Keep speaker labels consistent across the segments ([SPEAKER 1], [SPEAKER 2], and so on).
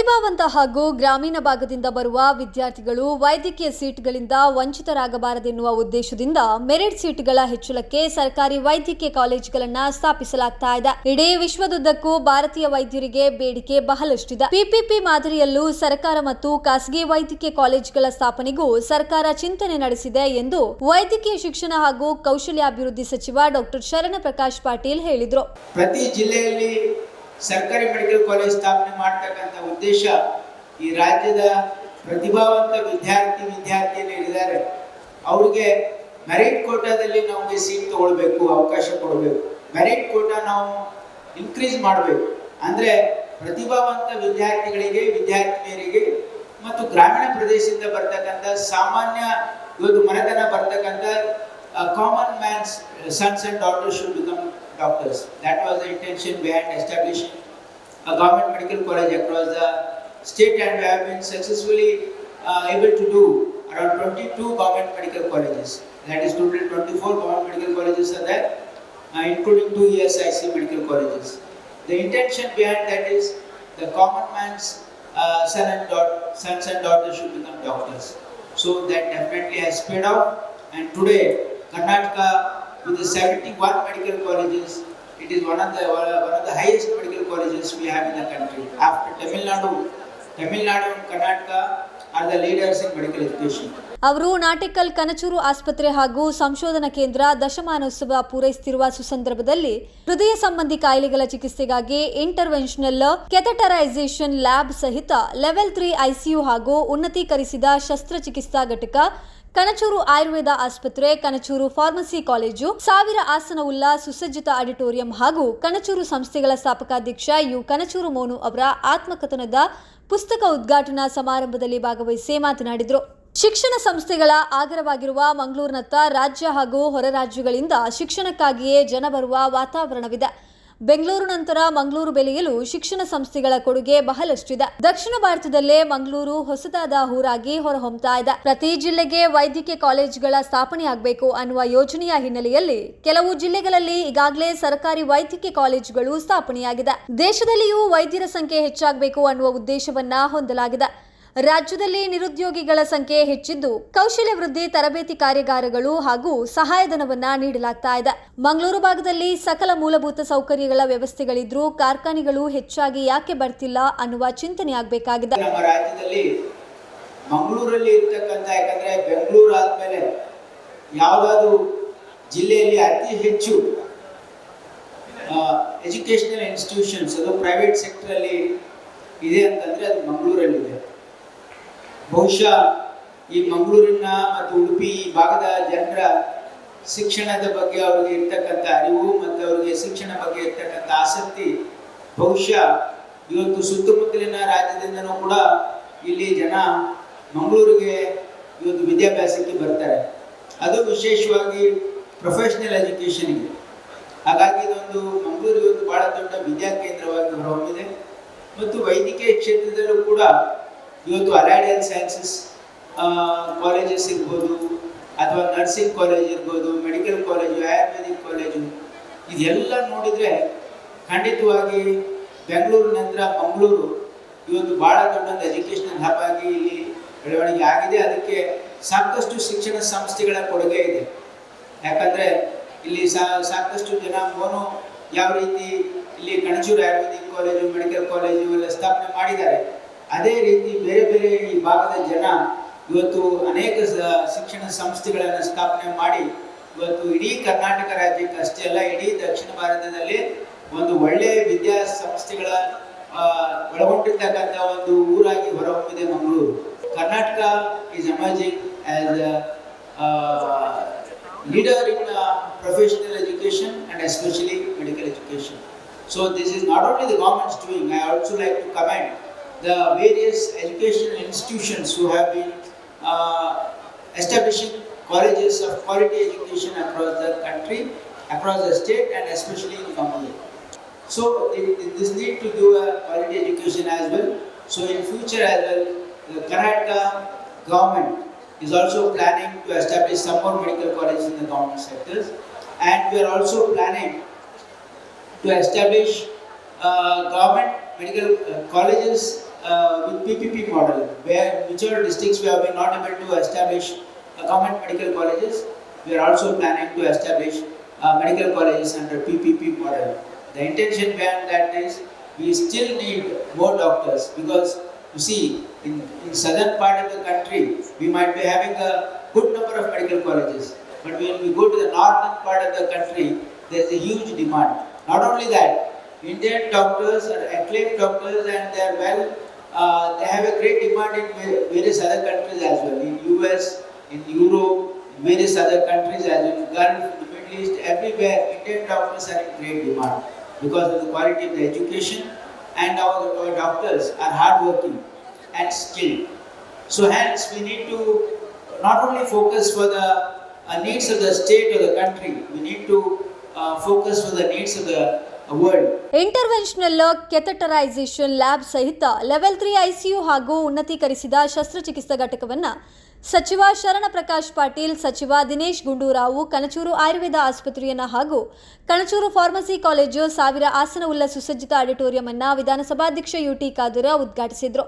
[SPEAKER 1] ಪ್ರತಿಭಾವಂತ ಹಾಗೂ ಗ್ರಾಮೀಣ ಭಾಗದಿಂದ ಬರುವ ವಿದ್ಯಾರ್ಥಿಗಳು ವೈದ್ಯಕೀಯ ಸೀಟ್ಗಳಿಂದ ವಂಚಿತರಾಗಬಾರದೆನ್ನುವ ಉದ್ದೇಶದಿಂದ ಮೆರಿಟ್ ಸೀಟ್ಗಳ ಹೆಚ್ಚಳಕ್ಕೆ ಸರ್ಕಾರಿ ವೈದ್ಯಕೀಯ ಕಾಲೇಜುಗಳನ್ನು ಸ್ಥಾಪಿಸಲಾಗ್ತಾ ಇದೆ. ಇಡೀ ವಿಶ್ವದುದ್ದಕ್ಕೂ ಭಾರತೀಯ ವೈದ್ಯರಿಗೆ ಬೇಡಿಕೆ ಬಹಳಷ್ಟಿದೆ. ಪಿಪಿಪಿ ಮಾದರಿಯಲ್ಲೂ ಸರ್ಕಾರ ಮತ್ತು ಖಾಸಗಿ ವೈದ್ಯಕೀಯ ಕಾಲೇಜುಗಳ ಸ್ಥಾಪನೆಗೂ ಸರ್ಕಾರ ಚಿಂತನೆ ನಡೆಸಿದೆ ಎಂದು ವೈದ್ಯಕೀಯ ಶಿಕ್ಷಣ ಹಾಗೂ ಕೌಶಲ್ಯಾಭಿವೃದ್ಧಿ ಸಚಿವ ಡಾಕ್ಟರ್ ಶರಣ ಪ್ರಕಾಶ್ ಪಾಟೀಲ್ ಹೇಳಿದರು.
[SPEAKER 2] ಪ್ರತಿ ಜಿಲ್ಲೆಯಲ್ಲಿ ಸರ್ಕಾರಿ ಮೆಡಿಕಲ್ ಕಾಲೇಜ್ ಸ್ಥಾಪನೆ ಮಾಡ್ತಕ್ಕಂಥ ಉದ್ದೇಶ ಈ ರಾಜ್ಯದ ಪ್ರತಿಭಾವಂತ ವಿದ್ಯಾರ್ಥಿ ವಿದ್ಯಾರ್ಥಿನಿಯರಿದ್ದಾರೆ ಅವ್ರಿಗೆ ಮೆರಿಟ್ ಕೋಟಾದಲ್ಲಿ ನಮಗೆ ಸೀಟ್ ತಗೊಳ್ಬೇಕು, ಅವಕಾಶ ಕೊಡಬೇಕು. ಮೆರಿಟ್ ಕೋಟಾ ನಾವು ಇನ್ಕ್ರೀಸ್ ಮಾಡಬೇಕು. ಅಂದರೆ ಪ್ರತಿಭಾವಂತ ವಿದ್ಯಾರ್ಥಿಗಳಿಗೆ, ವಿದ್ಯಾರ್ಥಿನಿಯರಿಗೆ ಮತ್ತು ಗ್ರಾಮೀಣ ಪ್ರದೇಶದಿಂದ ಬರ್ತಕ್ಕಂಥ ಸಾಮಾನ್ಯ ಇವತ್ತು ಮನೆತನ ಬರ್ತಕ್ಕಂಥ common man's sons and daughters should become doctors. That was the intention behind establishing a government medical college across the state and we have been successfully uh, able to do around 22 government medical colleges. That is total 24 government medical colleges are there, uh, including two ESIC medical colleges. The intention behind that is the common man's uh, son and daughter, sons and daughters should become doctors. So that definitely has paid off and today Karnataka with the 71 medical colleges, it is one of the one of the highest medical colleges we have in the country. After Tamil Nadu, Tamil Nadu and Karnataka are the leaders in medical education.
[SPEAKER 1] ಅವರು ನಾಟಿಕಲ್ ಕನಚೂರು ಆಸ್ಪತ್ರೆ ಹಾಗೂ ಸಂಶೋಧನಾ ಕೇಂದ್ರ ದಶಮಾನೋತ್ಸವ ಪೂರೈಸುತ್ತಿರುವ ಸುಸಂದರ್ಭದಲ್ಲಿ ಹೃದಯ ಸಂಬಂಧಿ ಕಾಯಿಲೆಗಳ ಚಿಕಿತ್ಸೆಗಾಗಿ ಇಂಟರ್ವೆನ್ಷನಲ್ ಕೆಥಟರೈಸೇಷನ್ ಲ್ಯಾಬ್ ಸಹಿತ ಲೆವೆಲ್ ತ್ರೀ ಐಸಿಯು ಹಾಗೂ ಉನ್ನತೀಕರಿಸಿದ ಶಸ್ತ್ರಚಿಕಿತ್ಸಾ ಘಟಕ ಕನಚೂರು ಆಯುರ್ವೇದ ಆಸ್ಪತ್ರೆ, ಕನಚೂರು ಫಾರ್ಮಸಿ ಕಾಲೇಜು, ಸಾವಿರ ಆಸನವುಳ್ಳ ಸುಸಜ್ಜಿತ ಆಡಿಟೋರಿಯಂ ಹಾಗೂ ಕನಚೂರು ಸಂಸ್ಥೆಗಳ ಸ್ಥಾಪಕಾಧ್ಯಕ್ಷ ಯು. ಕನಚೂರು ಮೋನು ಅವರ ಆತ್ಮಕಥನದ ಪುಸ್ತಕ ಉದ್ಘಾಟನಾ ಸಮಾರಂಭದಲ್ಲಿ ಭಾಗವಹಿಸಿ ಮಾತನಾಡಿದರು. ಶಿಕ್ಷಣ ಸಂಸ್ಥೆಗಳ ಆಗರವಾಗಿರುವ ಮಂಗಳೂರಿನತ್ತ ರಾಜ್ಯ ಹಾಗೂ ಹೊರ ರಾಜ್ಯಗಳಿಂದ ಶಿಕ್ಷಣಕ್ಕಾಗಿಯೇ ಜನ ಬರುವ ವಾತಾವರಣವಿದೆ. ಬೆಂಗಳೂರು ನಂತರ ಮಂಗಳೂರು ಬೆಳೆಯಲು ಶಿಕ್ಷಣ ಸಂಸ್ಥೆಗಳ ಕೊಡುಗೆ ಬಹಳಷ್ಟಿದೆ. ದಕ್ಷಿಣ ಭಾರತದಲ್ಲೇ ಮಂಗಳೂರು ಹೊಸದಾದ ಊರಾಗಿ ಹೊರಹೊಮ್ಮತಾ ಇದೆ. ಪ್ರತಿ ಜಿಲ್ಲೆಗೆ ವೈದ್ಯಕೀಯ ಕಾಲೇಜುಗಳ ಸ್ಥಾಪನೆಯಾಗಬೇಕು ಅನ್ನುವ ಯೋಜನೆಯ ಹಿನ್ನೆಲೆಯಲ್ಲಿ ಕೆಲವು ಜಿಲ್ಲೆಗಳಲ್ಲಿ ಈಗಾಗಲೇ ಸರ್ಕಾರಿ ವೈದ್ಯಕೀಯ ಕಾಲೇಜುಗಳು ಸ್ಥಾಪನೆಯಾಗಿದೆ. ದೇಶದಲ್ಲಿಯೂ ವೈದ್ಯರ ಸಂಖ್ಯೆ ಹೆಚ್ಚಾಗಬೇಕು ಅನ್ನುವ ಉದ್ದೇಶವನ್ನ ಹೊಂದಲಾಗಿದೆ. ರಾಜ್ಯದಲ್ಲಿ ನಿರುದ್ಯೋಗಿಗಳ ಸಂಖ್ಯೆ ಹೆಚ್ಚಿದ್ದು ಕೌಶಲ್ಯ ವೃದ್ಧಿ ತರಬೇತಿ ಕಾರ್ಯಾಗಾರಗಳು ಹಾಗೂ ಸಹಾಯಧನವನ್ನ ನೀಡಲಾಗ್ತಾ ಇದೆ. ಮಂಗಳೂರು ಭಾಗದಲ್ಲಿ ಸಕಲ ಮೂಲಭೂತ ಸೌಕರ್ಯಗಳ ವ್ಯವಸ್ಥೆಗಳಿದ್ರೂ ಕಾರ್ಖಾನೆಗಳು ಹೆಚ್ಚಾಗಿ ಯಾಕೆ ಬರ್ತಿಲ್ಲ ಅನ್ನುವ ಚಿಂತನೆ ಆಗಬೇಕಾಗಿದೆ.
[SPEAKER 2] ನಮ್ಮ ರಾಜ್ಯದಲ್ಲಿ ಮಂಗಳೂರಲ್ಲಿ ಇರ್ತಕ್ಕಂಥ, ಯಾಕಂದ್ರೆ ಬೆಂಗಳೂರು ಆದ್ಮೇಲೆ ಯಾವುದಾದ್ರು ಜಿಲ್ಲೆಯಲ್ಲಿ ಅತಿ ಹೆಚ್ಚು ಎಜುಕೇಶನಲ್ ಇನ್ಸ್ಟಿಟ್ಯೂಷನ್ಸ್ ಅದು ಪ್ರೈವೇಟ್ ಸೆಕ್ಟರಲ್ಲಿ ಇದೆ ಅಂತಂದ್ರೆ ಅದು ಮಂಗಳೂರಲ್ಲಿದೆ. ಬಹುಶಃ ಈ ಮಂಗಳೂರಿನ ಮತ್ತು ಉಡುಪಿ ಈ ಭಾಗದ ಜನರ ಶಿಕ್ಷಣದ ಬಗ್ಗೆ ಅವರಿಗೆ ಇರ್ತಕ್ಕಂಥ ಅರಿವು ಮತ್ತು ಅವರಿಗೆ ಶಿಕ್ಷಣ ಬಗ್ಗೆ ಇರ್ತಕ್ಕಂಥ ಆಸಕ್ತಿ ಬಹುಶಃ ಇವತ್ತು ಸುತ್ತಮುತ್ತಲಿನ ರಾಜ್ಯದಿಂದನೂ ಕೂಡ ಇಲ್ಲಿ ಜನ ಮಂಗಳೂರಿಗೆ ಇವತ್ತು ವಿದ್ಯಾಭ್ಯಾಸಕ್ಕೆ ಬರ್ತಾರೆ. ಅದು ವಿಶೇಷವಾಗಿ ಪ್ರೊಫೆಷನಲ್ ಎಜುಕೇಷನ್ಗೆ ಹಾಗಾಗಿ ಇದೊಂದು ಮಂಗಳೂರು ಇವತ್ತು ಬಹಳ ದೊಡ್ಡ ವಿದ್ಯಾ ಕೇಂದ್ರವಾಗಿ ಹೊರಹೊಮ್ಮಿದೆ. ಮತ್ತು ವೈದ್ಯಕೀಯ ಕ್ಷೇತ್ರದಲ್ಲೂ ಕೂಡ ಇವತ್ತು ಅಲೈಡ್ ಸೈನ್ಸಸ್ ಕಾಲೇಜಸ್ ಇರ್ಬೋದು, ಅಥವಾ ನರ್ಸಿಂಗ್ ಕಾಲೇಜ್ ಇರ್ಬೋದು ಮೆಡಿಕಲ್ ಕಾಲೇಜು ಆಯುರ್ವೇದಿಕ್ ಕಾಲೇಜು ಇದೆಲ್ಲ ನೋಡಿದರೆ ಖಂಡಿತವಾಗಿ ಬೆಂಗಳೂರು ನಂತರ ಮಂಗಳೂರು ಇವತ್ತು ಭಾಳ ದೊಡ್ಡ ಎಜುಕೇಷನಲ್ ಹಬ್ ಆಗಿ ಇಲ್ಲಿ ಬೆಳವಣಿಗೆ ಆಗಿದೆ. ಅದಕ್ಕೆ ಸಾಕಷ್ಟು ಶಿಕ್ಷಣ ಸಂಸ್ಥೆಗಳ ಕೊಡುಗೆ ಇದೆ. ಯಾಕಂದರೆ ಇಲ್ಲಿ ಸಾಕಷ್ಟು ಜನ ಮೋನು ಯಾವ ರೀತಿ ಇಲ್ಲಿ Kanachur ayurvedic college medical college ಎಲ್ಲ ಸ್ಥಾಪನೆ ಮಾಡಿದ್ದಾರೆ. ಅದೇ ರೀತಿ ಬೇರೆ ಬೇರೆ ಈ ಭಾಗದ ಜನ ಇವತ್ತು ಅನೇಕ ಶಿಕ್ಷಣ ಸಂಸ್ಥೆಗಳನ್ನು ಸ್ಥಾಪನೆ ಮಾಡಿ ಇವತ್ತು ಇಡೀ ಕರ್ನಾಟಕ ರಾಜ್ಯಕ್ಕೆ ಅಷ್ಟೇ ಅಲ್ಲ ಇಡೀ ದಕ್ಷಿಣ ಭಾರತದಲ್ಲಿ ಒಂದು ಒಳ್ಳೆಯ ವಿದ್ಯಾ ಸಂಸ್ಥೆಗಳ ಒಳಗೊಂಡಿರ್ತಕ್ಕಂಥ ಒಂದು ಊರಾಗಿ ಹೊರಹೊಮ್ಮಿದೆ Mangaluru. Karnataka is emerging as leader in professional education and especially medical education so this is not only the government's doing, I also like to commend the various educational institutions who have been uh, establishing colleges of quality education across the country, across the state and especially in Mangalore. So th- th- this need to do a quality education as well. So in future as well, the Karnataka government is also planning to establish some more medical colleges in the government sectors. And we are also planning to establish uh, government medical uh, colleges with PPP model, where whichever districts we have been not able to establish uh, government medical colleges, we are also planning to establish uh, medical colleges under PPP model. The intention behind that is we still need more doctors because you see in, in southern part of the country we might be having a good number of medical colleges, but when we go to the northern part of the country, there is a huge demand. Not only that, Indian doctors are acclaimed doctors and they are well, uh, they have a great demand in va- various other countries as well. In US, in Europe, in various other countries as well, in Gulf, the Middle East, everywhere, Indian doctors are in great demand because of the quality of the education and our, our doctors are hardworking and skilled. So hence, we need to not only focus for the uh, needs of the state or the country, we need to uh, focus for the needs of the.
[SPEAKER 1] Interventional catheterisation lab ಸಹಿತ level three ICU ಹಾಗೂ ಉನ್ನತೀಕರಿಸಿದ ಶಸ್ತ್ರಚಿಕಿತ್ಸಾ ಘಟಕವನ್ನು ಸಚಿವ ಶರಣ ಪ್ರಕಾಶ್ ಪಾಟೀಲ್, ಸಚಿವ ದಿನೇಶ್ ಗುಂಡೂರಾವು ಕಣಚೂರು ಆಯುರ್ವೇದ ಆಸ್ಪತ್ರೆಯನ್ನ ಹಾಗೂ Kanachur pharmacy college ಸಾವಿರ ಆಸನವುಳ್ಳ ಸುಸಜ್ಜಿತ ಆಡಿಟೋರಿಯಂ ಅನ್ನ ವಿಧಾನಸಭಾಧ್ಯಕ್ಷ ಯುಟಿ ಖಾದರ್ ಉದ್ಘಾಟಿಸಿದ್ರು.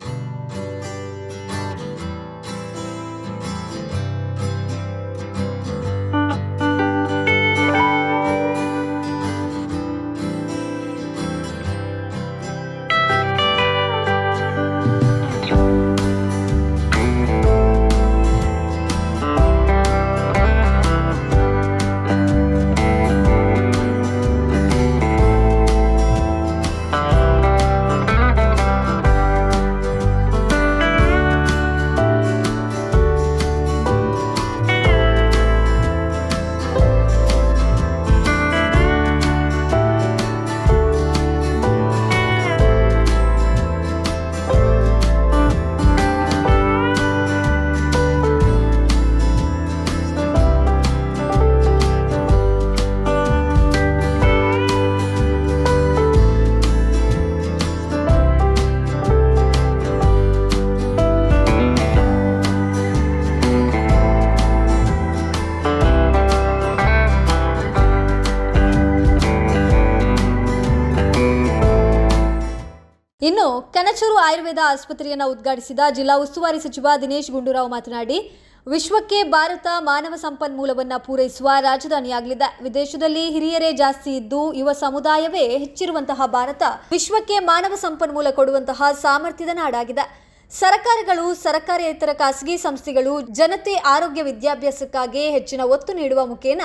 [SPEAKER 1] ಆಯುರ್ವೇದ ಆಸ್ಪತ್ರೆಯನ್ನು ಉದ್ಘಾಟಿಸಿದ ಜಿಲ್ಲಾ ಉಸ್ತುವಾರಿ ಸಚಿವ ದಿನೇಶ್ ಗುಂಡೂರಾವ್ ಮಾತನಾಡಿ, ವಿಶ್ವಕ್ಕೆ ಭಾರತ ಮಾನವ ಸಂಪನ್ಮೂಲವನ್ನು ಪೂರೈಸುವ ರಾಜಧಾನಿಯಾಗಲಿದೆ. ವಿದೇಶದಲ್ಲಿ ಹಿರಿಯರೇ ಜಾಸ್ತಿ ಇದ್ದು, ಯುವ ಸಮುದಾಯವೇ ಹೆಚ್ಚಿರುವಂತಹ ಭಾರತ ವಿಶ್ವಕ್ಕೆ ಮಾನವ ಸಂಪನ್ಮೂಲ ಕೊಡುವಂತಹ ಸಾಮರ್ಥ್ಯದ ನಾಡಾಗಿದೆ. ಸರ್ಕಾರಗಳು, ಸರಕಾರೇತರ ಖಾಸಗಿ ಸಂಸ್ಥೆಗಳು ಜನತೆ ಆರೋಗ್ಯ ವಿದ್ಯಾಭ್ಯಾಸಕ್ಕಾಗಿ ಹೆಚ್ಚಿನ ಒತ್ತು ನೀಡುವ ಮುಖೇನ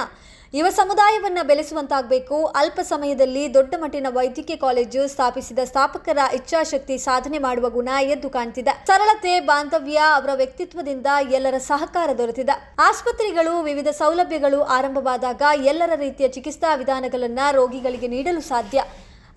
[SPEAKER 1] ಯುವ ಸಮುದಾಯವನ್ನ ಬೆಳೆಸುವಂತಾಗಬೇಕು. ಅಲ್ಪ ಸಮಯದಲ್ಲಿ ದೊಡ್ಡ ಮಟ್ಟಿನ ವೈದ್ಯಕೀಯ ಕಾಲೇಜು ಸ್ಥಾಪಿಸಿದ ಸ್ಥಾಪಕರ ಇಚ್ಛಾಶಕ್ತಿ ಸಾಧನೆ ಮಾಡುವ ಗುಣ ಎದ್ದು ಕಾಣ್ತಿದೆ. ಸರಳತೆ, ಬಾಂಧವ್ಯ ಅವರ ವ್ಯಕ್ತಿತ್ವದಿಂದ ಎಲ್ಲರ ಸಹಕಾರ ದೊರೆತಿದೆ. ಆಸ್ಪತ್ರೆಗಳು ವಿವಿಧ ಸೌಲಭ್ಯಗಳು ಆರಂಭವಾದಾಗ ಎಲ್ಲರ ರೀತಿಯ ಚಿಕಿತ್ಸಾ ವಿಧಾನಗಳನ್ನ ರೋಗಿಗಳಿಗೆ ನೀಡಲು ಸಾಧ್ಯ.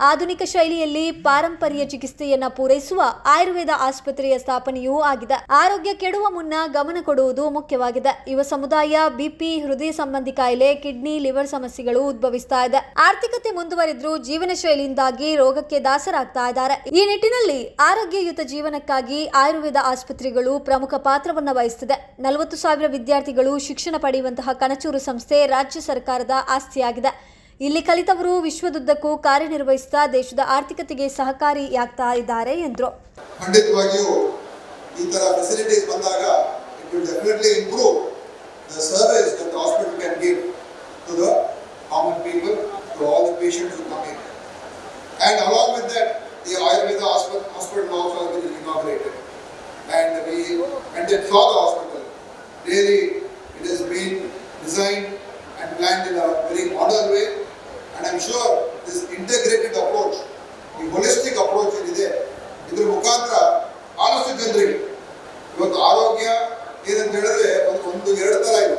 [SPEAKER 1] ಆಧುನಿಕ ಶೈಲಿಯಲ್ಲಿ ಪಾರಂಪರ್ಯ ಚಿಕಿತ್ಸೆಯನ್ನ ಪೂರೈಸುವ ಆಯುರ್ವೇದ ಆಸ್ಪತ್ರೆಯ ಸ್ಥಾಪನೆಯೂ ಆಗಿದೆ. ಆರೋಗ್ಯ ಕೆಡುವ ಮುನ್ನ ಗಮನ ಕೊಡುವುದು ಮುಖ್ಯವಾಗಿದೆ. ಯುವ ಸಮುದಾಯ, ಬಿಪಿ, ಹೃದಯ ಸಂಬಂಧಿ ಕಾಯಿಲೆ, ಕಿಡ್ನಿ, ಲಿವರ್ ಸಮಸ್ಯೆಗಳು ಉದ್ಭವಿಸ್ತಾ ಇದೆ. ಆರ್ಥಿಕತೆ ಮುಂದುವರೆದ್ರೂ ಜೀವನ ಶೈಲಿಯಿಂದಾಗಿ ರೋಗಕ್ಕೆ ದಾಸರಾಗ್ತಾ ಇದ್ದಾರೆ. ಈ ನಿಟ್ಟಿನಲ್ಲಿ ಆರೋಗ್ಯಯುತ ಜೀವನಕ್ಕಾಗಿ ಆಯುರ್ವೇದ ಆಸ್ಪತ್ರೆಗಳು ಪ್ರಮುಖ ಪಾತ್ರವನ್ನು ವಹಿಸುತ್ತಿದೆ ನಲವತ್ತು ಸಾವಿರ ವಿದ್ಯಾರ್ಥಿಗಳು ಶಿಕ್ಷಣ ಪಡೆಯುವಂತಹ ಕಣಚೂರು ಸಂಸ್ಥೆ ರಾಜ್ಯ ಸರ್ಕಾರದ ಆಸ್ತಿಯಾಗಿದೆ. ಇಲ್ಲಿ ಕಲಿತವರು ವಿಶ್ವದುದ್ದಕ್ಕೂ ಕಾರ್ಯನಿರ್ವಹಿಸುತ್ತಾ ದೇಶದ ಆರ್ಥಿಕತೆಗೆ ಸಹಕಾರಿಯಾಗ್ತಾ ಇದ್ದಾರೆ ಎಂದರು.
[SPEAKER 3] ಖಂಡಿತವಾಗಿಯೂ ಈ ತರ ಫೆಸಿಲಿಟೀಸ್ ಬಂದಾಗ it will definitely improve the service that hospital can give to the common people to all the patients who come in and along with that the Ayurveda hospital also has been inaugurated and we and and saw the hospital. Really, it has been designed and planned in a very modern way. And I am sure this integrated approach ಈ holistic approach ಏನಿದೆ, ಇದ್ರ ಮುಖಾಂತರ ಆಲಸ್ತು ಜನರಿಗೆ ಇವತ್ತು ಆರೋಗ್ಯ ಏನಂತ ಹೇಳಿದ್ರೆ ಒಂದು ಒಂದು ಎರಡು ತರ ಇದೆ.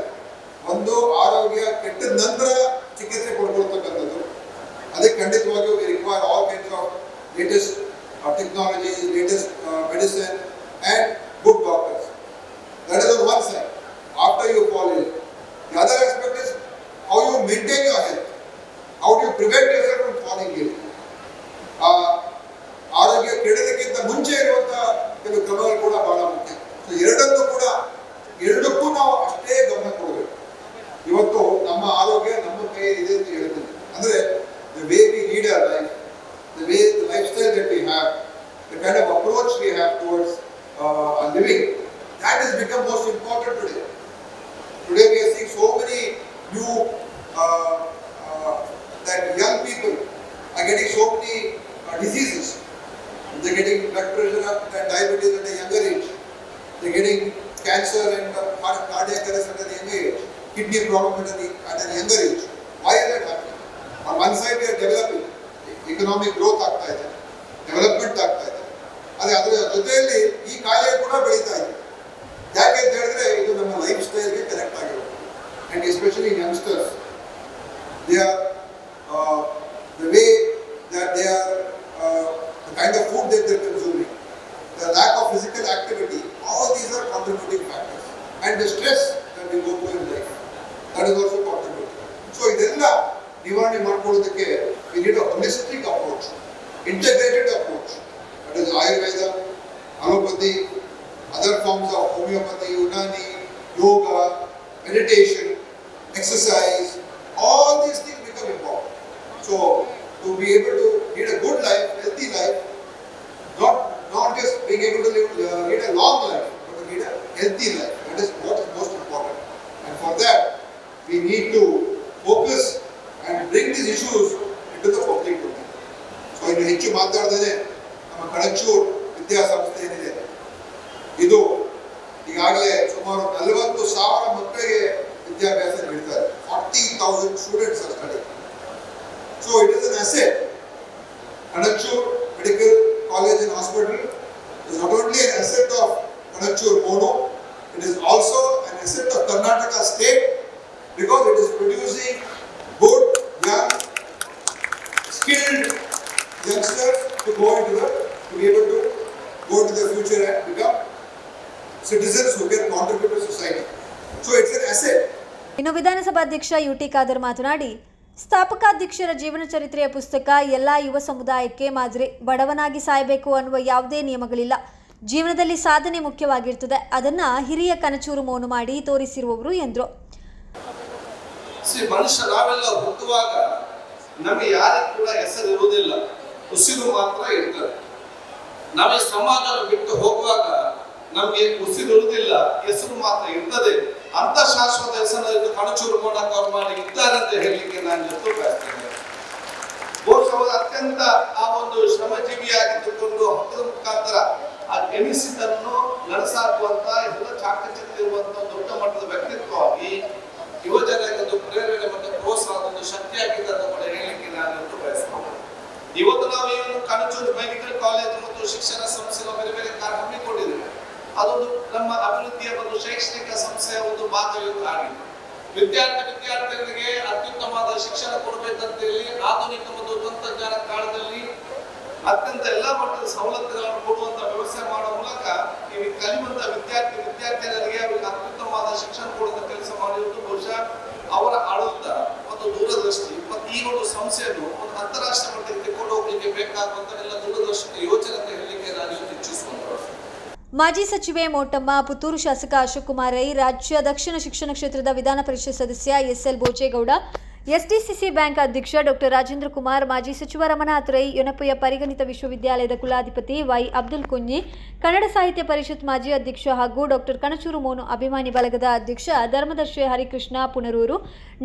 [SPEAKER 3] And the stress that go to in life that is also contribute so ಇದೆಲ್ಲ ನಿವಾರಣೆ ಮಾಡ್ಕೊಳ್ಳೋದಕ್ಕೆ we need a holistic approach integrated ಇದು ಈಗಾಗಲೇ ಸುಮಾರು ನಲವತ್ತು ಸಾವಿರ ಮಕ್ಕಳಿಗೆ ವಿದ್ಯಾಭ್ಯಾಸ ನೀಡ್ತಾರೆ. Forty thousand students are study so it is an asset Kanachur medical college and hospital is not only an asset of Kanachur Monu it is also an asset of Karnataka state because it is producing good young skilled youngsters to go into the, to be able to go to the future and become citizens who can contribute to society. So it's an asset.
[SPEAKER 1] ಇನ್ನು ವಿಧಾನಸಭಾಧ್ಯಕ್ಷ U T Khader ಮಾತನಾಡಿ ಸ್ಥಾಪಕಾಧ್ಯಕ್ಷರ ಜೀವನ ಚರಿತ್ರೆಯ ಪುಸ್ತಕ ಎಲ್ಲ ಯುವ ಸಮುದಾಯಕ್ಕೆ ಮಾದರಿ ಬಡವನಾಗಿ ಸಾಯಬೇಕು ಅನ್ನುವ ಯಾವುದೇ ನಿಯಮಗಳಿಲ್ಲ. ಜೀವನದಲ್ಲಿ ಸಾಧನೆ ಮುಖ್ಯವಾಗಿರ್ತದೆ. ಅದನ್ನ ಹಿರಿಯ ಕನಚೂರು ಮೌನು ಮಾಡಿ ತೋರಿಸಿರುವವರು ಎಂದರು.
[SPEAKER 4] ಸಿ ಮನುಷ್ಯ ನಾವೆಲ್ಲ ಹುಟ್ಟುವಾಗ ನಮಗೆ ಯಾರಿಗೂ ಕೂಡ ಹೆಸರು ಇರುವುದಿಲ್ಲ. ಉಸಿರು ಮಾತ್ರ ಇರ್ತದೆ. ನಾವು ಈ ಸಮಾಜ ಬಿಟ್ಟು ಹೋಗುವಾಗ ನಮಗೆ ಉಸಿರುವುದಿಲ್ಲ ಹೆಸರು ಮಾತ್ರ ಇರ್ತದೆ. ಅಂತ ಶಾಶ್ವತ ಹೆಸರು ಕಣಚೂರು ಮಾಡಕ್ಕೆ ಅವ್ರು ಮಾಡಿ ಇದ್ದಾರೆ ಅಂತ ಹೇಳಲಿಕ್ಕೆ ನಾನು ಜೊತೆ ಬಯಸ್ತೇನೆ ಬಹುಶಃ ಅತ್ಯಂತ ಆ ಒಂದು ಶ್ರಮಜೀವಿಯಾಗಿದ್ದುಕೊಂಡು ಹಕ್ಕದ ಮುಖಾಂತರ ಆ ಎನಿಸಿದನ್ನು ನಡೆಸಾಕುವಂತ ಎಲ್ಲ ಚಾಕಚಕ್ಯ ಇರುವಂತ ದೊಡ್ಡ ಮಟ್ಟದ ವ್ಯಕ್ತಿತ್ವವಾಗಿ ಯುವಜನರಿಗೆ ಒಂದು ಪ್ರೇರಣೆ ಮತ್ತು ಪ್ರೋತ್ಸಾಹ ಒಂದು ಶಕ್ತಿಯಾಗಿದೆ ಅಂತ ಕೂಡ ಹೇಳಲಿಕ್ಕೆ ನಾನು ಇವತ್ತು ಬಯಸ್ತೇನೆ ಇವತ್ತು ನಾವು ಏನು ಕಣಚೂರು ಮೆಡಿಕಲ್ ಕಾಲೇಜ್ ಮತ್ತು ಶಿಕ್ಷಣ ಸಂಸ್ಥೆಗಳ ಮೇಲೆ ಬೇರೆ ಕಾರ್ಯ ಹಮ್ಮಿಕೊಂಡಿದ್ದೇವೆ. ಅದೊಂದು ನಮ್ಮ ಅಭಿವೃದ್ಧಿಯ ಒಂದು ಶೈಕ್ಷಣಿಕ ಸಂಸ್ಥೆಯ ಒಂದು ಭಾಗವೂ ಆಗಿದೆ ವಿದ್ಯಾರ್ಥಿ ವಿದ್ಯಾರ್ಥಿಗಳಿಗೆ ಅತ್ಯುತ್ತಮವಾದ ಶಿಕ್ಷಣ ಕೊಡಬೇಕಂತೇಳಿ ಆಧುನಿಕ ಮತ್ತು ತಂತ್ರಜ್ಞಾನ ಕಾಲದಲ್ಲಿ ಅತ್ಯಂತ ಎಲ್ಲಾ ಮಟ್ಟದ ಸವಲತ್ತುಗಳನ್ನು ಕೊಡುವಂತ ವ್ಯವಸ್ಥೆ ಮಾಡುವ ಮೂಲಕ ಈ ಕಲಿಯುವಂತ ವಿದ್ಯಾರ್ಥಿ ವಿದ್ಯಾರ್ಥಿಗಳಿಗೆ ಅವರಿಗೆ ಅತ್ಯುತ್ತಮವಾದ ಶಿಕ್ಷಣ ಕೊಡುವಂತ ಕೆಲಸ ಮಾಡಿರುವುದು ಬಹುಶಃ ಅವರ ಆಡಳಿತ ಮತ್ತು ದೂರದೃಷ್ಟಿ ಮತ್ತು ಈ ಒಂದು ಸಂಸ್ಥೆಯನ್ನು ಒಂದು ಅಂತಾರಾಷ್ಟ್ರೀಯ ಮಟ್ಟಕ್ಕೆ ತೆಗೆದುಕೊಂಡು ಹೋಗ್ಲಿಕ್ಕೆ ಬೇಕಾಗುವಂತ ಎಲ್ಲ ದೂರದೃಷ್ಟಿ ಯೋಜನೆ ಅಂತ ಹೇಳಲಿಕ್ಕೆ ನಾನು ಇವತ್ತು ಇಚ್ಛಿಸುವಂತ
[SPEAKER 1] ಮಾಜಿ ಸಚಿವೆ ಮೋಟಮ್ಮ, ಪುತ್ತೂರು ಶಾಸಕ ಅಶೋಕ್ ಕುಮಾರ್ ರೈ ರಾಜ್ಯ ದಕ್ಷಿಣ ಶಿಕ್ಷಣ ಕ್ಷೇತ್ರದ ವಿಧಾನ ಪರಿಷತ್ ಸದಸ್ಯ S L Bochegowda SDCC bank ಅಧ್ಯಕ್ಷ ಡಾಕ್ಟರ್ ರಾಜೇಂದ್ರ ಕುಮಾರ್, ಮಾಜಿ ಸಚಿವ ರಮನಾಥ್ ರೈ ಯೊನಪೆಯ ಪರಿಗಣಿತ ವಿಶ್ವವಿದ್ಯಾಲಯದ ಕುಲಾಧಿಪತಿ ವೈ ಅಬ್ದುಲ್ ಕುಂಜಿ ಕನ್ನಡ ಸಾಹಿತ್ಯ ಪರಿಷತ್ ಮಾಜಿ ಅಧ್ಯಕ್ಷ ಹಾಗೂ ಡಾಕ್ಟರ್ ಕಣಚೂರು ಮೋನು ಅಭಿಮಾನಿ ಬಳಗದ ಅಧ್ಯಕ್ಷ ಧರ್ಮದರ್ಶಿ Harikrishna Punaroor,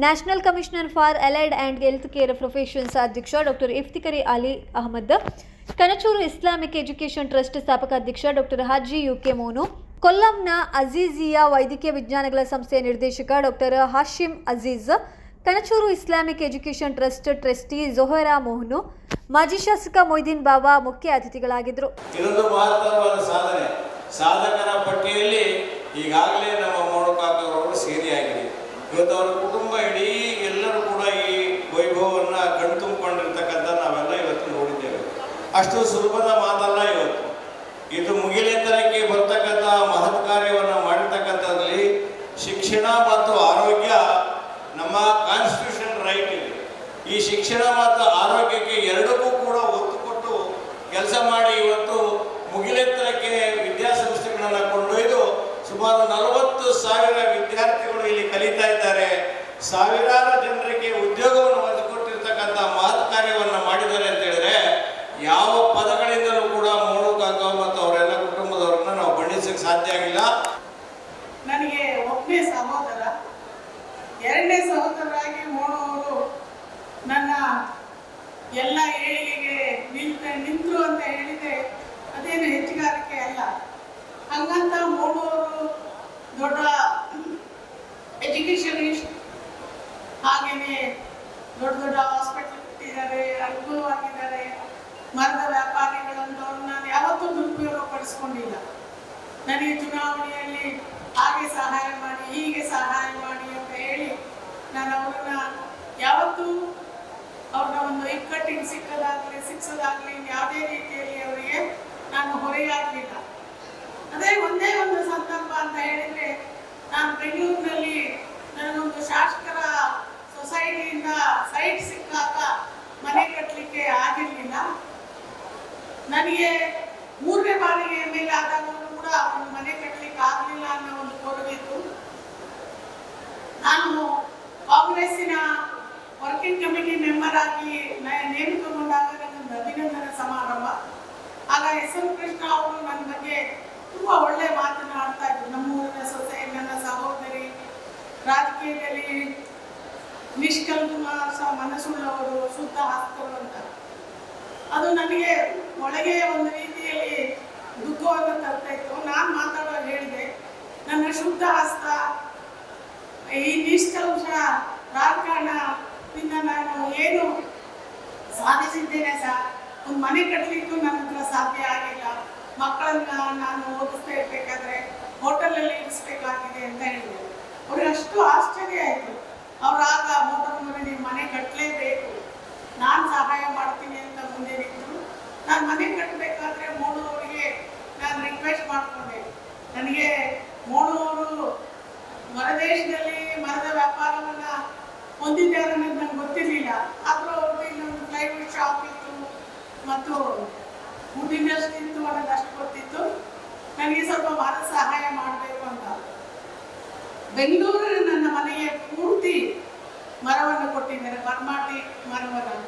[SPEAKER 1] national commissioner for allied and health care professions ಅಧ್ಯಕ್ಷ doctor Iftikhar Ali Ahmed Kanachur Islamic education trust ಸ್ಥಾಪಕ ಅಧ್ಯಕ್ಷ ಡಾಕ್ಟರ್ ಹಾಜಿ ಯುಕೆ ಮೋನು, ಕೊಲ್ಲಂನ ಅಜೀಜಿಯಾ ವೈದ್ಯಕೀಯ ವಿಜ್ಞಾನಗಳ ಸಂಸ್ಥೆಯ ನಿರ್ದೇಶಕ doctor Hashim Aziz Kanachur Islamic education trust trustee Johara Monu, ಮಾಜಿ ಶಾಸಕ ಮೊಯ್ದೀನ್ ಬಾಬಾ ಮುಖ್ಯ ಅತಿಥಿಗಳಾಗಿದ್ದರು.
[SPEAKER 5] ಇದೊಂದು ಮಹತ್ತರವಾದ ಸಾಧನೆ. ಸಾಧಕರ ಪಟ್ಟಿಯಲ್ಲಿ ಈಗಾಗಲೇ ನಮ್ಮ ಮೋಣಕಾಕರವರು ಸೇರಿಯಾಗಿದೆ. ಇವತ್ತು ಅವರ ಕುಟುಂಬ ಇಡೀ ಎಲ್ಲರೂ ಕೂಡ ಈ ವೈಭವವನ್ನು ಕಣ್ತುಂಬಿಕೊಂಡಿರ್ತಕ್ಕಂಥ ನಾವೆಲ್ಲ ಇವತ್ತು ನೋಡಿದ್ದೇವೆ. ಅಷ್ಟು ಸುಲಭದ ಮಾತಲ್ಲ ಇವತ್ತು. ಇದು ಮುಗಿಲೆತ್ತರಕ್ಕೆ ಬರ್ತಕ್ಕಂಥ ಮಹತ್ ಕಾರ್ಯವನ್ನು ಮಾಡಿರ್ತಕ್ಕಂಥದ್ರಲ್ಲಿ ಶಿಕ್ಷಣ ಮತ್ತು ಆರೋಗ್ಯ ನಮ್ಮ ಕಾನ್ಸ್ಟಿಟ್ಯೂಷನ್ ರೈಟ್ ಇದೆ ಈ ಶಿಕ್ಷಣ ಮತ್ತು ಆರೋಗ್ಯಕ್ಕೆ ಎರಡಕ್ಕೂ ಕೂಡ ಒತ್ತು ಕೊಟ್ಟು ಕೆಲಸ ಮಾಡಿ ಇವತ್ತು ಮುಗಿಲೆತ್ತರಕ್ಕೆ ವಿದ್ಯಾಸಂಸ್ಥೆಗಳನ್ನು ಕೊಂಡೊಯ್ದು ಸುಮಾರು ನಲವತ್ತು ಸಾವಿರ ವಿದ್ಯಾರ್ಥಿಗಳು ಇಲ್ಲಿ ಕಲಿತಾ ಇದ್ದಾರೆ. ಸಾವಿರಾರು ಜನರಿಗೆ ಉದ್ಯೋಗವನ್ನು ಒದಗಿಕೊಟ್ಟಿರ್ತಕ್ಕಂಥ ಮಹತ್ ಕಾರ್ಯವನ್ನು ಮಾಡಿದ್ದಾರೆ ಅಂತ ಹೇಳಿದ್ರೆ ಯಾವ ಪದಗಳಿಂದಲೂ ಕೂಡ ಮೂರು ಕಾಕ ಮತ್ತು ಅವರೆಲ್ಲ ಕುಟುಂಬದವರನ್ನ ನಾವು ಬಣ್ಣಿಸಕ್ಕೆ ಸಾಧ್ಯ ಆಗಿಲ್ಲ.
[SPEAKER 6] ನನಗೆ ಒಬ್ಬನೇ ಸಹೋದರ. ಎರಡನೇ ಸಹೋದರರಾಗಿ ಮೋಣವರು ನನ್ನ ಎಲ್ಲ ಏಳಿಗೆಗೆ ನಿಂತ ನಿಂತರು ಅಂತ ಹೇಳಿದೆ. ಅದೇನು ಹೆಚ್ಚುಗಾರಿಕೆ ಅಲ್ಲ. ಹಂಗಂತ ಮೋಣವರು ದೊಡ್ಡ ಎಜುಕೇಷನಿಸ್ಟ್ ಹಾಗೆಯೇ ದೊಡ್ಡ ದೊಡ್ಡ ಹಾಸ್ಪಿಟಲ್ ಕಟ್ಟಿದ್ದಾರೆ ಅನುಕೂಲವಾಗಿದ್ದಾರೆ ಮರದ ವ್ಯಾಪಾರಿಗಳಂತವ್ರು ನಾನು ಯಾವತ್ತೂ ದುರುಪಯೋಗ ಪಡಿಸ್ಕೊಂಡಿಲ್ಲ ನನಗೆ ಚುನಾವಣೆಯಲ್ಲಿ ಹಾಗೆ ಸಹಾಯ ಮಾಡಿ, ಹೀಗೆ ಸಹಾಯ ಮಾಡಿ ಅಂತ ಹೇಳಿ ನಾನು ಅವ್ರನ್ನ ಯಾವತ್ತೂ ಅವ್ರನ್ನ ಒಂದು ಇಕ್ಕಟ್ಟಿನ ಸಿಕ್ಕದಾಗ್ಲಿ, ಸಿಕ್ಸೋದಾಗಲಿ, ಯಾವುದೇ ರೀತಿಯಲ್ಲಿ ಅವರಿಗೆ ನಾನು ಹೊರೆಯಾಗಲಿಲ್ಲ ಅದೇ ಒಂದೇ ಒಂದು ಸಂದರ್ಭ ಅಂತ ಹೇಳಿದ್ರೆ, ನಾನು ಬೆಂಗಳೂರಿನಲ್ಲಿ ನನಗೊಂದು ಶಾಸಕರ ಸೊಸೈಟಿಯಿಂದ ಸೈಟ್ ಸಿಕ್ಕಾಗ ಮನೆ ಕಟ್ಟಲಿಕ್ಕೆ ಆಗಿರಲಿಲ್ಲ. ನನಗೆ ಮೂರನೇ ಬಾರಿಗೆ ಎಂ ಎಲ್ ಆದಾಗಲೂ ಕೂಡ ಒಂದು ಮನೆ ಕಟ್ಟಲಿಕ್ಕೆ ಆಗಲಿಲ್ಲ ಅನ್ನೋ ಒಂದು ಕೊರಗಿತ್ತು ನಾನು ಕಾಂಗ್ರೆಸ್ಸಿನ ವರ್ಕಿಂಗ್ ಕಮಿಟಿ ಮೆಂಬರ್ ಆಗಿ ನೇಮಕಗೊಂಡಾಗ ಅಭಿನಂದನಾ ಸಮಾರಂಭ. ಆಗ ಎಸ್ ಎಂ ಕೃಷ್ಣ ಅವರು ನನ್ನ ಬಗ್ಗೆ ತುಂಬ ಒಳ್ಳೆ ಮಾತನ್ನ ಆಡ್ತಾ ಇದ್ರು. ನಮ್ಮೂರಿನ ಸೊಸೆ ನನ್ನ ಸಹೋದರಿ, ರಾಜಕೀಯದಲ್ಲಿ ನಿಷ್ಕಲ್ಮ ಸಹ ಮನಸ್ಸುಳ್ಳವರು ಶುದ್ಧ ಹಾಕ್ತರು ಅಂತ. ಅದು ನನಗೆ ಒಳಗೆ ಒಂದು ರೀತಿಯಲ್ಲಿ ದುಃಖವನ್ನು ತರ್ತಾ ಇತ್ತು. ನಾನು ಮಾತಾಡೋ ಹೇಳಿದೆ, ನನ್ನ ಶುದ್ಧ ಹಸ್ತ, ಈ ನಿಷ್ಕಲ್ಮಶ ರಾಜಕಾರಣದಿಂದ ನಾನು ಏನು ಸಾಧಿಸಿದ್ದೇನೆ ಸರ್ ಒಂದು ಮನೆ ಕಟ್ಟಲಿಕ್ಕೂ ನನ್ನ ಹತ್ರ ಸಾಧ್ಯ ಆಗಿಲ್ಲ. ಮಕ್ಕಳನ್ನ ನಾನು ಓದಿಸ್ತಾ ಇರ್ಬೇಕಾದ್ರೆ ಹೋಟೆಲಲ್ಲಿ ಇರಿಸ್ಬೇಕಾಗಿದೆ ಅಂತ ಹೇಳಿದೆ ಅವ್ರಿಗೆ ಅಷ್ಟು ಆಶ್ಚರ್ಯ ಆಯಿತು. ಅವ್ರಾಗ ಮೊದಲು ಮನೆ ನೀವು ಮನೆ ಕಟ್ಟಲೇಬೇಕು ನಾನು ಸಹಾಯ ಮಾಡ್ತೀನಿ ಅಂತ ಮುಂದೆ ನಿಂತು, ನಾನು ಮನೆ ಕಟ್ಟಬೇಕಾದ್ರೆ ಮೋಡುವವರಿಗೆ ನಾನು ರಿಕ್ವೆಸ್ಟ್ ಮಾಡಿಕೊಂಡೆ. ನನಗೆ ಮೋಣುವರು ಹೊರದೇಶದಲ್ಲಿ ಮರದ ವ್ಯಾಪಾರವನ್ನ ಹೊಂದಿದ್ದಾರೆ ಅನ್ನೋದು ನಂಗೆ ಗೊತ್ತಿರಲಿಲ್ಲ. ಆದರೂ ಅವ್ರದ್ದು ಇನ್ನೊಂದು ಪ್ಲೈವುಡ್ ಶಾಪ್ ಇತ್ತು, ಮತ್ತು ಫುಡ್ ಇಂಡಸ್ಟ್ರಿ ಇತ್ತು ಅನ್ನೋದು ಅಷ್ಟು ಗೊತ್ತಿತ್ತು. ನನಗೆ ಸ್ವಲ್ಪ ಮರದ ಸಹಾಯ ಮಾಡಬೇಕು ಅಂತ. ಬೆಂಗಳೂರು ನನ್ನ ಮನೆಗೆ ಪೂರ್ತಿ ಮರವನ್ನು ಕೊಟ್ಟಿದ್ದಾರೆ ಮರ್ಮಾಟಿ ಮರವನ್ನು.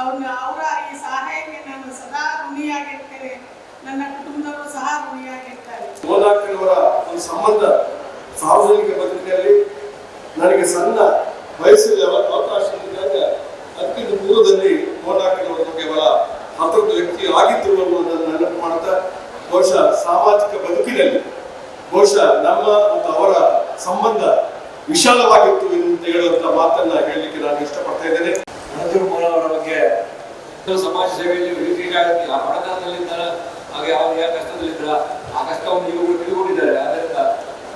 [SPEAKER 6] ಅವ್ರನ್ನ ಅವರ ಈ ಸಹಾಯಕ್ಕೆ ನಾನು ಸದಾ ಋಣಿಯಾಗಿರ್ತೇನೆ. ನನ್ನ ಕುಟುಂಬದವರು ಸಹ ಋಣಿಯಾಗಿರ್ತಾರೆ.
[SPEAKER 4] ಮೋನಾಕನವರ ಒಂದು ಸಂಬಂಧ ಸಾರ್ವಜನಿಕ ಬದುಕಿನಲ್ಲಿ ನನಗೆ ಸಣ್ಣ ವಯಸ್ಸಲ್ಲಿ ಅವ- ಅವಕಾಶ ಇದ್ದಾಗ ಅದಕ್ಕಿಂತ ಪೂರ್ವದಲ್ಲಿ ಮೋನಾಕನವರ ಕೇವಲ ಬಹಳ ಹತ್ತಿರದ ವ್ಯಕ್ತಿ ಆಗಿದ್ರು ಅನ್ನೋದನ್ನು ನೆನಪು ಮಾಡ್ತಾ ಬಹುಶಃ ಸಾಮಾಜಿಕ ಬದುಕಿನಲ್ಲಿ, ಬಹುಶಃ ನಮ್ಮ ಮತ್ತು ಅವರ ಸಂಬಂಧ ವಿಶಾಲವಾಗಿತ್ತು ಅಂತ ಹೇಳುವಂತ ಮಾತನ್ನ ಹೇಳಲಿಕ್ಕೆ ನಾನು ಇಷ್ಟಪಡ್ತಾ ಇದ್ದೇನೆ.
[SPEAKER 7] ಅವರ ಬಗ್ಗೆ ಸಮಾಜ ಸೇವೆಯಲ್ಲಿ ಹೀಗಾಗಿ ಆ ಬಡತನದಲ್ಲಿದ್ದ ಹಾಗೆ ಅವರು ಯಾವ ಕಷ್ಟದಲ್ಲಿದ್ರ ಆ ಕಷ್ಟವನ್ನು ಇವರು ತಿಳ್ಕೊಂಡಿದ್ದಾರೆ ಆದ್ದರಿಂದ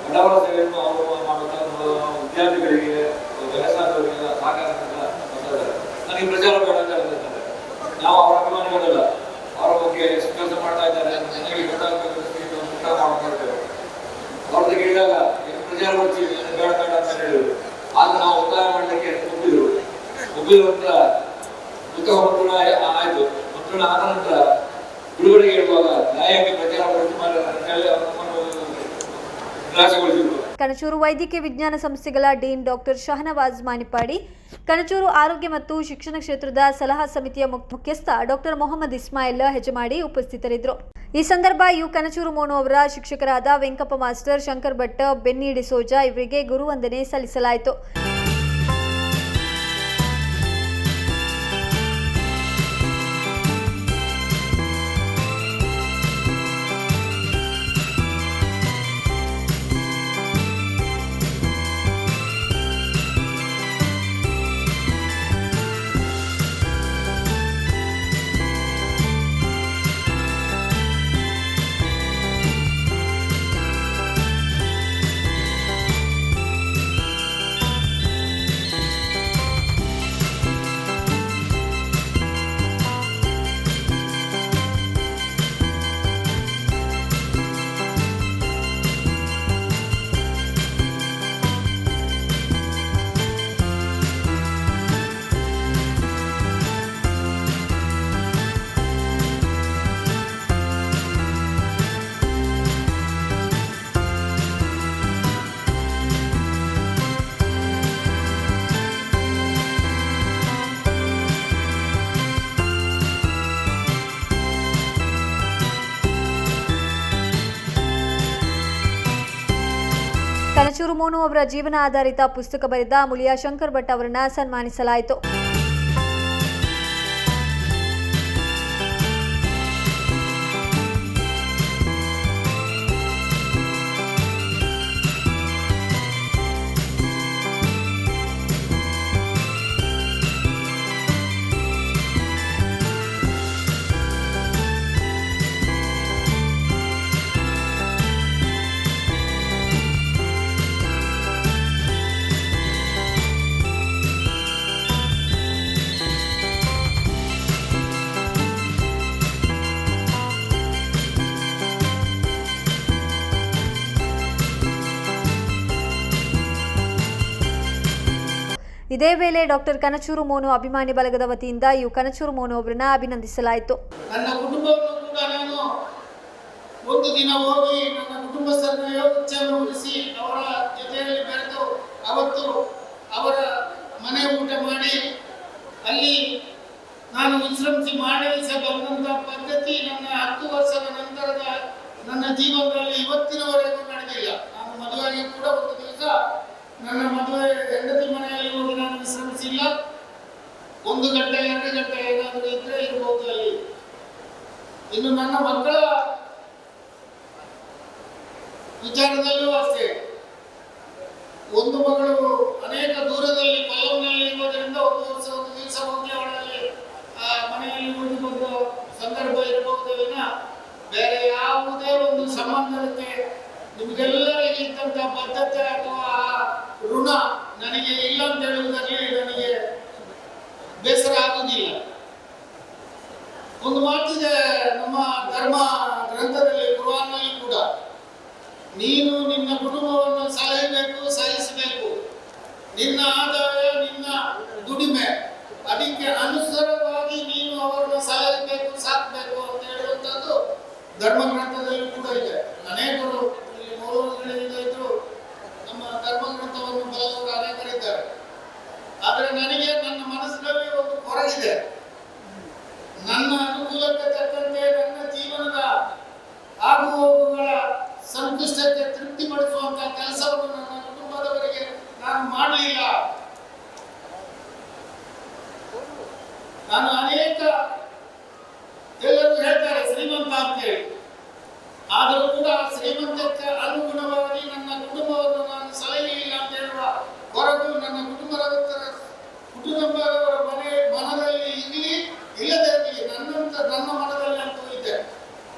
[SPEAKER 7] ಬಡವರ ಸೇವೆಯನ್ನು ಅವರು ಮಾಡುವಂತ ವಿದ್ಯಾರ್ಥಿಗಳಿಗೆ ನನಗೆ ಪ್ರಚಾರ ಬೇಡ ಅಂತ ಹೇಳ್ತಾರೆ ನಾವು ಅವರ ಅಭಿಮಾನಿಗಳಲ್ಲ. ಅವರ ಬಗ್ಗೆ ಎಷ್ಟು ಕೆಲಸ ಮಾಡ್ತಾ ಇದ್ದಾರೆ. ಅಂತ ಜನರಿಗೆ ಗೊತ್ತಾಗಬೇಕು ಅಂತ ಊಟ ಮಾಡ್ಕೊಳ್ತೇವೆ ಅವ್ರದ್ದು ಕೇಳಿದಾಗ ಏನು ಪ್ರಚಾರ ನನಗೆ ಬೇಡ ಬೇಡ ಅಂತ ಹೇಳಿದ್ರು. ಆಗ ನಾವು ಒತ್ತಾಯ ಮಾಡಲಿಕ್ಕೆ ಒಪ್ಪಿದ್ರು. ಒಪ್ಪಿದ ನಂತರ ಉತ್ತಮ ಮುದ್ರಣ ಆಯ್ತು. ಮುದ್ರಣ ಆದ ನಂತರ ಬಿಡುಗಡೆಗೆ ಹೇಳುವಾಗ ನ್ಯಾಯಕ್ಕೆ ಪ್ರಚಾರ ಪಡಿಸಿ ಮಾಡಿ ನಮ್ಮನ್ನು ನಿರಾಶೆಗೊಳಿಸಿದ್ರು.
[SPEAKER 1] ಕಣಚೂರು ವೈದ್ಯಕೀಯ ವಿಜ್ಞಾನ ಸಂಸ್ಥೆಗಳ ಡೀನ್ ಡಾಕ್ಟರ್ ಶಹನವಾಜ್ ಮಾನಿಪಾಡಿ ಕಣಚೂರು ಆರೋಗ್ಯ ಮತ್ತು ಶಿಕ್ಷಣ ಕ್ಷೇತ್ರದ ಸಲಹಾ ಸಮಿತಿಯ ಮುಖ್ಯಸ್ಥ ಡಾಕ್ಟರ್ ಮೊಹಮ್ಮದ್ ಇಸ್ಮಾಯಿಲ್ ಹೆಜಮಾಡಿ ಉಪಸ್ಥಿತರಿದ್ದರು. ಈ ಸಂದರ್ಭ ಯು ಕನಚೂರು ಮೋನು ಅವರ ಶಿಕ್ಷಕರಾದ ವೆಂಕಪ್ಪ ಮಾಸ್ಟರ್ ಶಂಕರ್ ಭಟ್, ಬೆನ್ನಿ ಡಿಸೋಜಾ ಇವರಿಗೆ ಗುರುವಂದನೆ ಸಲ್ಲಿಸಲಾಯಿತು. ಮೋನು ಅವರ ಜೀವನ ಆಧಾರಿತ ಪುಸ್ತಕ ಬರೆದ ಮುಳಿಯ ಶಂಕರ್ ಭಟ್ ಅವರನ್ನ ಸನ್ಮಾನಿಸಲಾಯಿತು. ಇದೇ ವೇಳೆ ಡಾಕ್ಟರ್ ಕನಚೂರು ಮೋನು ಅಭಿಮಾನಿ ಬಳಗದ ವತಿಯಿಂದ ಇವು ಕನಚೂರು ಮೋನು ಅವರನ್ನ ಅಭಿನಂದಿಸಲಾಯಿತು.
[SPEAKER 8] ನನ್ನ ಕುಟುಂಬವನ್ನು ಕೂಡ ನಾನು ಒಂದು ದಿನ ಹೋಗಿ ನನ್ನ ಕುಟುಂಬಸ್ಥರನ್ನು ಉಳಿಸಿ ಅವರ ಜೊತೆಯಲ್ಲಿ ಬೆರೆತು ಅವತ್ತು ಅವರ ಮನೆ ಊಟ ಮಾಡಿ, ಅಲ್ಲಿ ನಾನು ವಿಶ್ರಮಿಸಿ ಮಾಡಲಿಸ ಪದ್ಧತಿ ನನ್ನ ಹತ್ತು ವರ್ಷದ ನಂತರದ ನನ್ನ ಜೀವನದಲ್ಲಿ ಇವತ್ತಿನವರೆಗೂ ನಡೆದಿಲ್ಲ. ನಾನು ಮದುವೆಗೆ ಕೂಡ ಒಂದು ದಿವಸ ನನ್ನ ಮದುವೆ ಹೆಂಡತಿ ಮನೆಯಲ್ಲಿ ಹೋಗಿ ನಾನು ವಿಶ್ರಮಿಸಿಲ್ಲ. ಒಂದು ಗಂಟೆ, ಎರಡು ಗಂಟೆ ಏನಾದರೂ ಇದ್ರೆ ಇರ್ಬೋದು ಅಲ್ಲಿ. ಇನ್ನು ನನ್ನ ಮಕ್ಕಳ ವಿಚಾರದಲ್ಲೂ ಅಷ್ಟೇ. ಒಂದು ಮಗಳು ಅನೇಕ ದೂರದಲ್ಲಿ ಕೊಲ್ಲಂನಲ್ಲಿ ಇರುವುದರಿಂದ ಒಂದು ವರ್ಷ, ಒಂದು ದಿವಸ ಹೋಗಿ ಅವಳಲ್ಲಿ, ಆ, ಮನೆಯಲ್ಲಿ ಬಂದ ಸಂದರ್ಭ ಇರಬಹುದು ವಿನ ಬೇರೆ ಯಾವುದೇ ಒಂದು ಸಂಬಂಧಕ್ಕೆ ನಿಮಗೆಲ್ಲರಿಗೆ ಇದ್ದಂತಹ ಬದ್ಧತೆ ಅಥವಾ ಋಣ ನನಗೆ ಇಲ್ಲ ಅಂತ ಹೇಳುವುದರಲ್ಲಿ ನನಗೆ ಬೇಸರ ಆಗುವುದಿಲ್ಲ. ಒಂದು ಮಾತಿದೆ ನಮ್ಮ ಧರ್ಮ ಗ್ರಂಥದಲ್ಲಿ, ಕುರಾನ್ನಲ್ಲಿ ಕೂಡ. ನೀನು ನಿನ್ನ ಕುಟುಂಬವನ್ನು ಸಾಯಬೇಕು ಸಹಿಸಬೇಕು ನಿನ್ನ ಆದಾಯ, ನಿನ್ನ ದುಡಿಮೆ. ಅದಕ್ಕೆ ಅನುಸಾರವಾಗಿ ನೀನು ಅವರನ್ನು ಸಾಯಬೇಕು ಸಾಕಬೇಕು ಅಂತ ಹೇಳುವಂಥದ್ದು ಧರ್ಮ ಗ್ರಂಥದಲ್ಲಿ ಕೂಡ ಇದೆ. ಅನೇಕರು